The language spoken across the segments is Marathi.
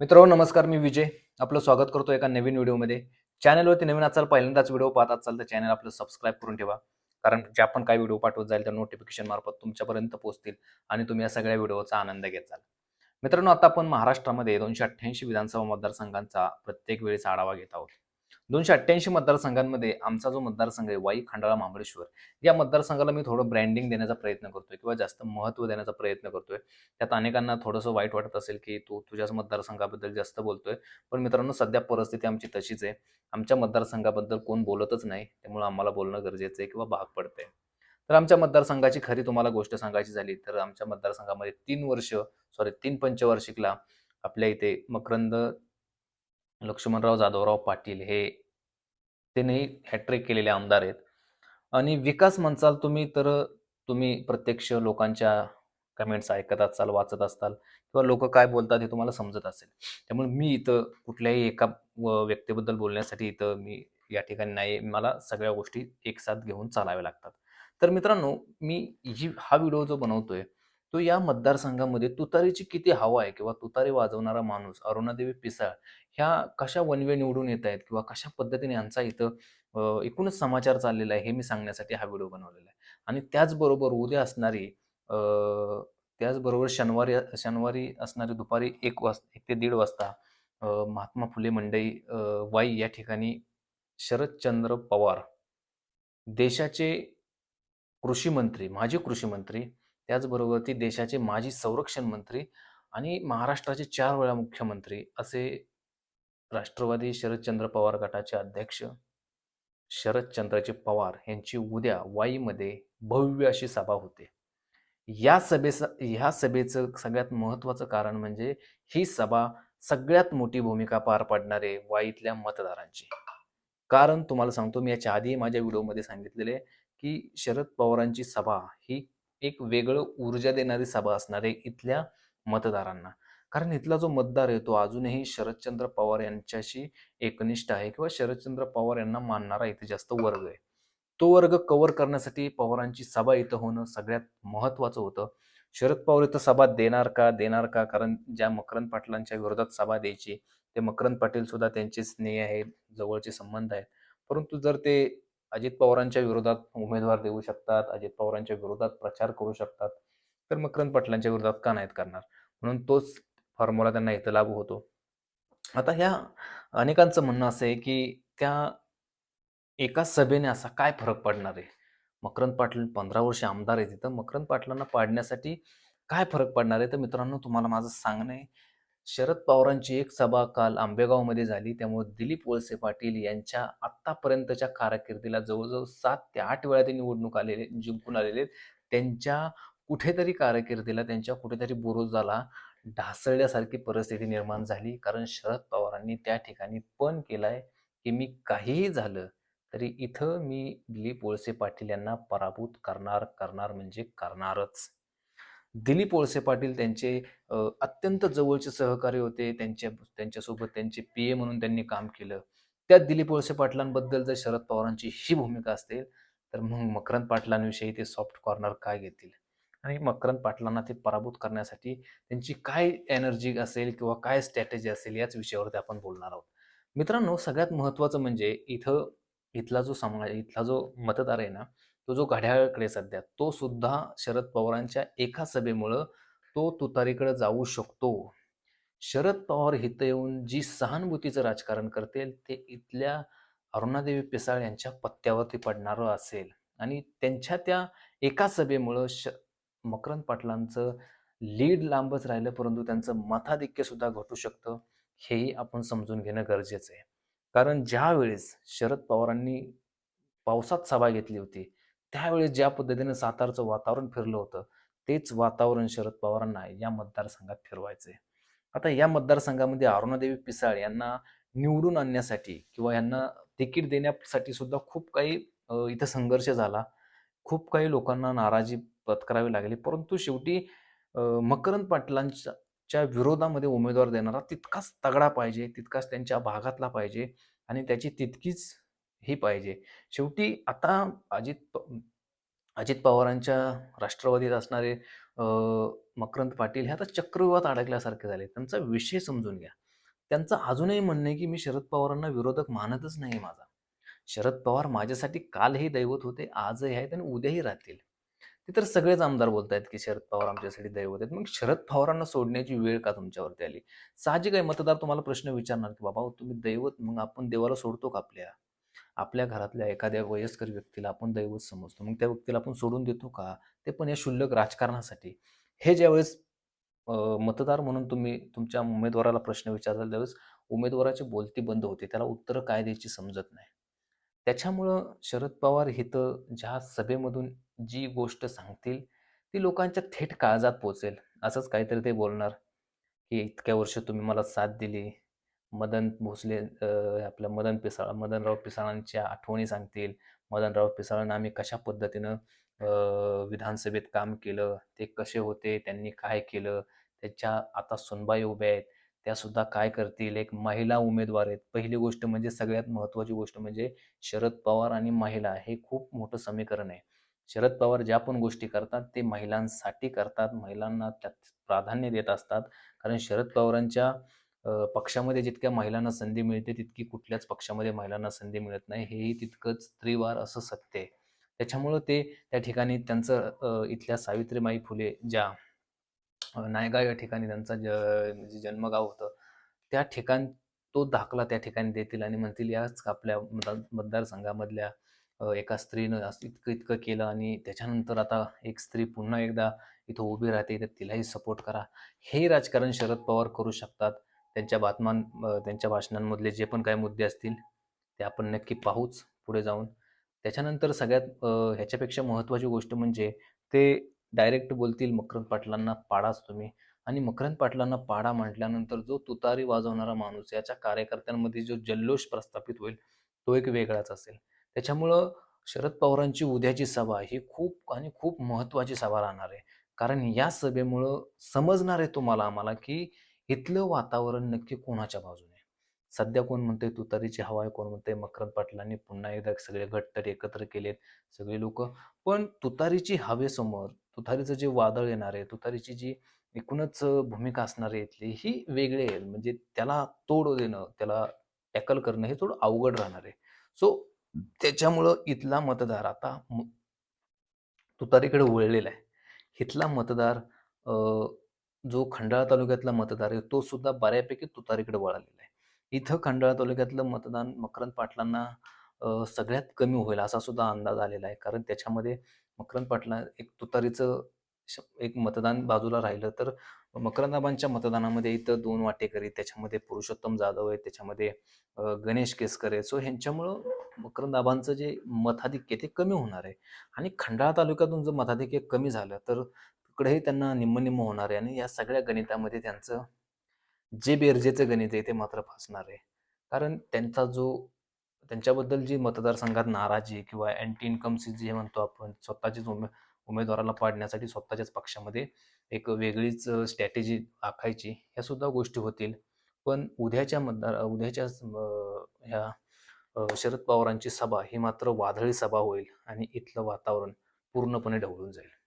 मित्रांनो नमस्कार मी विजय. आपलं स्वागत करतो एका नवीन व्हिडिओमध्ये. चॅनलवरती नवीन असाल पहिल्यांदाच व्हिडिओ पाहत असाल तर चॅनल आपलं सबस्क्राईब करून ठेवा. कारण जे आपण काही व्हिडिओ पाठवत जाईल तर नोटिफिकेशन मार्फत तुमच्यापर्यंत पोहोचतील आणि तुम्ही या सगळ्या व्हिडिओचा आनंद घेत मित्रांनो आता आपण महाराष्ट्रामध्ये दोनशे अठ्ठ्याऐंशी विधानसभा मतदारसंघांचा प्रत्येक वेळेस आढावा घेत आहोत. दोनशे अठ्ठ्याऐंशी मतदारसंघांमध्ये आमचा जो मतदारसंघ आहे वाई खंडाळा महाबळेश्वर या मतदारसंघाला मी थोडं ब्रँडिंग देण्याचा प्रयत्न करतोय किंवा जास्त महत्त्व देण्याचा प्रयत्न करतोय. त्यात अनेकांना थोडंसं वाईट वाटत असेल की तू तुझ्याच मतदारसंघाबद्दल जास्त बोलतोय. पण मित्रांनो सध्या परिस्थिती आमची तशीच आहे. आमच्या मतदारसंघाबद्दल कोण बोलतच नाही त्यामुळे आम्हाला बोलणं गरजेचं आहे किंवा भाग पडतंय. तर आमच्या मतदारसंघाची खरी तुम्हाला गोष्ट सांगायची झाली तर आमच्या मतदारसंघामध्ये तीन वर्ष सॉरी तीन पंचवार्षिकला आपल्या इथे मकरंद लक्ष्मणराव जाधवराव पाटील हे त्यांनी हॅट्रिक केलेले आमदार आहेत. आणि विकास म्हणसाल तुम्ही तर तुम्ही प्रत्यक्ष लोकांच्या कमेंट्स ऐकत असाल वाचत असाल किंवा लोक काय बोलतात हे तुम्हाला समजत असेल. त्यामुळे मी इथं कुठल्याही एका व्यक्तीबद्दल बोलण्यासाठी इथं मी या ठिकाणी नाही. मला सगळ्या गोष्टी एकसाथ घेऊन चालाव्या लागतात. तर मित्रांनो मी जी हा व्हिडिओ जो बनवतोय तो या मतदारसंघामध्ये तुतारीची किती हवा आहे किंवा तुतारी वाजवणारा माणूस अरुणादेवी पिसाळ ह्या कशा वनवे निवडून येत आहेत किंवा कशा पद्धतीने यांचा इथं एकूणच समाचार चाललेला आहे हे मी सांगण्यासाठी हा व्हिडिओ बनवलेला आहे. आणि त्याचबरोबर उद्या असणारी त्याचबरोबर शनिवारी शनिवारी असणारी दुपारी एक वाज एक ते दीड वाजता महात्मा फुले मंडई वाई या ठिकाणी शरदचंद्र पवार देशाचे कृषी मंत्री माजी कृषी मंत्री त्याचबरोबर ती देशाचे माजी संरक्षण मंत्री आणि महाराष्ट्राचे चार वेळा मुख्यमंत्री असे राष्ट्रवादी शरदचंद्र पवार गटाचे अध्यक्ष शरदचंद्रचे पवार यांची उद्या वाईमध्ये भव्य अशी सभा होते. या सभेचं ह्या सभेचं सगळ्यात महत्त्वाचं कारण म्हणजे ही सभा सगळ्यात मोठी भूमिका पार पाडणारे वाईतल्या मतदारांची. कारण तुम्हाला सांगतो मी याच्या आधी माझ्या व्हिडिओमध्ये सांगितलेले की शरद पवारांची सभा ही एक वेगळं ऊर्जा देणारी सभा असणार आहे इथल्या मतदारांना. कारण इथला जो मतदार आहे तो अजूनही शरदचंद्र पवार यांच्याशी एकनिष्ठ आहे किंवा शरदचंद्र पवार यांना मानणारा इथे जास्त वर्ग आहे. तो वर्ग कव्हर करण्यासाठी पवारांची सभा इथं होणं सगळ्यात महत्त्वाचं होतं. शरद पवार इथं सभा देणार का देणार का? कारण ज्या मकरंद पाटलांच्या विरोधात सभा द्यायची ते मकरंद पाटील सुद्धा त्यांचे स्नेह आहेत जवळचे संबंध आहेत. परंतु जर ते अजित पवारांच्या विरोधात उमेदवार देऊ शकतात अजित पवारांच्या विरोधात प्रचार करू शकतात तर मकरंद पाटलांच्या विरोधात का नाहीत करणार? म्हणून तोच फॉर्म्युला त्यांना इथं लागू होतो. आता ह्या अनेकांचं म्हणणं असं आहे की त्या एका सभेने असा काय फरक पडणार आहे? मकरंद पाटील पंधरा वर्ष आमदार आहे तिथं मकरंद पाटलांना पाडण्यासाठी काय फरक पडणार आहे? तर मित्रांनो तुम्हाला माझं सांगणं आहे शरद पवारांची एक सभा काल आंबेगावमध्ये झाली. त्यामुळे दिलीप वळसे पाटील यांच्या आत्तापर्यंतच्या कारकिर्दीला जवळजवळ सात ते आठ वेळा ते निवडणूक आलेले जिंकून आलेले. आहेत. त्यांच्या कुठेतरी कारकिर्दीला त्यांच्या कुठेतरी बुरुजाला ढासळल्यासारखी परिस्थिती निर्माण झाली. कारण शरद पवारांनी त्या ठिकाणी पण केलाय की मी काहीही झालं तरी इथं मी दिलीप वळसे पाटील यांना पराभूत करणार करणार म्हणजे करणारच. दिलीप वळसे पाटील त्यांचे अत्यंत जवळचे सहकारी होते. त्यांच्या त्यांच्यासोबत त्यांचे पी ए म्हणून त्यांनी काम केलं. त्या दिलीप वळसे पाटलांबद्दल जर शरद पवारांची ही भूमिका असेल तर मग मकरंद पाटलांविषयी ते सॉफ्ट कॉर्नर काय घेतील? आणि मकरंद पाटलांना ते पराभूत करण्यासाठी त्यांची काय एनर्जी असेल किंवा काय स्ट्रॅटेजी असेल याच विषयावरती आपण बोलणार आहोत. मित्रांनो सगळ्यात महत्त्वाचं म्हणजे इथं इथला जो समाज इथला जो मतदार आहे ना तो जो घड्याळाकडे सध्या तो सुद्धा शरद पवारांच्या एका सभेमुळं तो तुतारीकडे जाऊ शकतो. शरद पवार इथं येऊन जी सहानुभूतीचं राजकारण करतील ते इथल्या अरुणादेवी पिसाळ यांच्या पत्त्यावरती पडणारं असेल. आणि त्यांच्या त्या एका सभेमुळं श मकरंद पाटलांचं लीड लांबच राहिलं परंतु त्यांचं मथाधिक्य सुद्धा घटू शकतं हेही आपण समजून घेणं गरजेचं आहे. कारण ज्यावेळेस शरद पवारांनी पावसात सभा घेतली होती त्यावेळेस ज्या पद्धतीने सातारचं वातावरण फिरलं होतं तेच वातावरण शरद पवारांना या मतदारसंघात फिरवायचंय. आता या मतदारसंघामध्ये अरुणादेवी पिसाळ यांना निवडून आणण्यासाठी किंवा यांना तिकीट देण्यासाठी सुद्धा खूप काही इथं संघर्ष झाला. खूप काही लोकांना नाराजी पत्करावी लागली. परंतु शेवटी मकरंद पाटलांच्या च्या विरोधामध्ये उमेदवार देणारा तितकाच तगडा पाहिजे तितकाच त्यांच्या भागातला पाहिजे आणि त्याची तितकीच ही पाहिजे. शेवटी आता अजित प- अजित पवारांच्या राष्ट्रवादीत असणारे मकरंद पाटील हे आता चक्रव्यूहात अडकल्यासारखे झाले. त्यांचा विषय समजून घ्या. त्यांचं अजूनही म्हणणं आहे की मी शरद पवारांना विरोधक मानतच नाही माझा. शरद पवार माझ्यासाठी कालही दैवत होते आजही आहेत आणि उद्याही राहतील. ते तर सगळेच आमदार बोलत आहेत की शरद पवार आमच्यासाठी दैवत आहेत. मग शरद पवारांना सोडण्याची वेळ का तुमच्यावरती आली? साहजिक आहे मतदार तुम्हाला प्रश्न विचारणार की बाबा तुम्ही दैवत मग आपण देवाला सोडतो का आपल्या? आपल्या घरातल्या एखाद्या वयस्कर व्यक्तीला आपण दैवत समजतो. मग त्या व्यक्तीला आपण सोडून देतो का? ते पण या क्षुल्लक राजकारणासाठी. हे ज्यावेळेस मतदार म्हणून तुम्ही तुमच्या उमेदवाराला प्रश्न विचारला त्यावेळेस उमेदवाराची बोलती बंद होते. त्याला उत्तरं काय द्यायची समजत नाही. त्याच्यामुळं शरद पवार हिथं ज्या सभेमधून जी गोष्ट सांगतील ती लोकांच्या थेट काळजात पोचेल. असंच काहीतरी ते बोलणार की इतक्या वर्ष तुम्ही मला साथ दिली. मदन भोसले आपलं मदन पिसाळ मदनराव पिसाळांच्या आठवणी सांगतील. मदनराव पिसाळांना आम्ही कशा पद्धतीनं विधानसभेत काम केलं ते कसे होते त्यांनी काय केलं त्याच्या आता सुनबाई उभ्या आहेत त्या सुद्धा काय करतील? एक महिला उमेदवार आहेत. पहिली गोष्ट म्हणजे सगळ्यात महत्त्वाची गोष्ट म्हणजे शरद पवार आणि महिला हे खूप मोठं समीकरण आहे. शरद पवार ज्या पण गोष्टी करतात ते महिलांसाठी करतात. महिलांना त्यात प्राधान्य देत असतात. कारण शरद पवारांच्या पक्षामध्ये जितक्या महिलांना संधी मिळते तितकी कुठल्याच पक्षामध्ये महिलांना संधी मिळत नाही. हेही तितकंच त्रिवार असं सत्य आहे. त्याच्यामुळं ते त्या ठिकाणी त्यांचं इथल्या सावित्रीबाई फुले ज्या नायगाव या ठिकाणी त्यांचा ज जन्मगाव होतं त्या ठिकाण तो दाखला त्या ठिकाणी देतील आणि म्हणतील याच आपल्या मतदारसंघामधल्या एका स्त्रीनं असं इतकं इतकं केलं आणि त्याच्यानंतर आता एक स्त्री पुन्हा एकदा इथं उभी राहते तर तिलाही सपोर्ट करा. हे राजकारण शरद पवार करू शकतात. त्यांच्या बातम्यां त्यांच्या भाषणांमधले जे पण काही मुद्दे असतील ते आपण नक्की पाहूच पुढे जाऊन. त्याच्यानंतर सगळ्यात ह्याच्यापेक्षा महत्त्वाची गोष्ट म्हणजे ते डायरेक्ट बोलतील मकरंद पाटलांना पाडाच तुम्ही. आणि मकरंद पाटलांना पाडा म्हटल्यानंतर जो तुतारी वाजवणारा माणूस याच्या कार्यकर्त्यांमध्ये जो जल्लोष प्रस्थापित होईल तो एक वेगळाच असेल. त्याच्यामुळं शरद पवारांची उद्याची सभा ही खूप आणि खूप महत्त्वाची सभा राहणार आहे. कारण या सभेमुळं समजणार आहे तुम्हाला आम्हाला की इथलं वातावरण नक्की कोणाच्या बाजूने? सध्या कोण म्हणते तुतारीची हवा आहे कोण म्हणते मकरंद पाटलांनी पुन्हा एकदा सगळे गट एकत्र केलेत सगळे लोक. पण तुतारीची हवेसमोर तुतारीचं जे वादळ येणार आहे तुतारीची जी एकूणच भूमिका असणार आहे इथली ही वेगळी आहे. म्हणजे त्याला तोड देणं त्याला टॅकल करणं हे थोडं अवघड राहणार आहे. सो त्याच्यामुळं इथला मतदार आता म- तुतारीकडे वळलेला आहे. इथला मतदार जो खंडाळा तालुक्यातला मतदार आहे तो सुद्धा बऱ्यापैकी तुतारीकडे वळालेला आहे. इथं खंडाळा तालुक्यातलं मतदान मकरंद पाटलांना सगळ्यात कमी होईल असा सुद्धा अंदाज आलेला आहे. कारण त्याच्यामध्ये मकरंद पाटला एक तुतारीचं एक मतदान बाजूला राहिलं तर मकरंदाबांच्या मतदानामध्ये इथं दोन वाटेकरी त्याच्यामध्ये पुरुषोत्तम जाधव आहे त्याच्यामध्ये गणेश केसकर आहे सो ह्यांच्यामुळं मकरंदाबांचं जे मताधिक्य ते कमी होणार आहे. आणि खंडाळा तालुक्यातून जर मताधिक्य कमी झालं तर तिकडेही त्यांना निम्मनिम्म निम्म होणार आहे आणि या सगळ्या गणितामध्ये त्यांचं जे बेरजेचं गणित आहे ते मात्र फसणार आहे. कारण त्यांचा जो त्यांच्याबद्दल जी मतदारसंघात नाराजी किंवा अँटी इन्कमसी जे म्हणतो आपण स्वतःचीच उमे उमेदवाराला पाडण्यासाठी स्वतःच्याच पक्षामध्ये एक वेगळीच स्ट्रॅटेजी आखायची ह्या सुद्धा गोष्टी होतील. पण उद्याच्या मतदार उद्याच्या ह्या शरद पवारांची सभा ही मात्र वादळी सभा होईल आणि इथलं वातावरण पूर्णपणे ढवळून जाईल.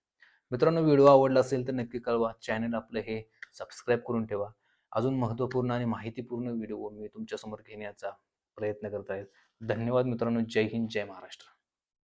मित्रांनो व्हिडिओ आवडला असेल तर नक्की कळवा. चॅनल आपलं हे सबस्क्राईब करून ठेवा. अजून महत्त्वपूर्ण आणि माहितीपूर्ण व्हिडिओ मी तुमच्यासमोर घेण्याचा प्रयत्न करत आहे. धन्यवाद मित्रांनो. जय हिंद जय महाराष्ट्र.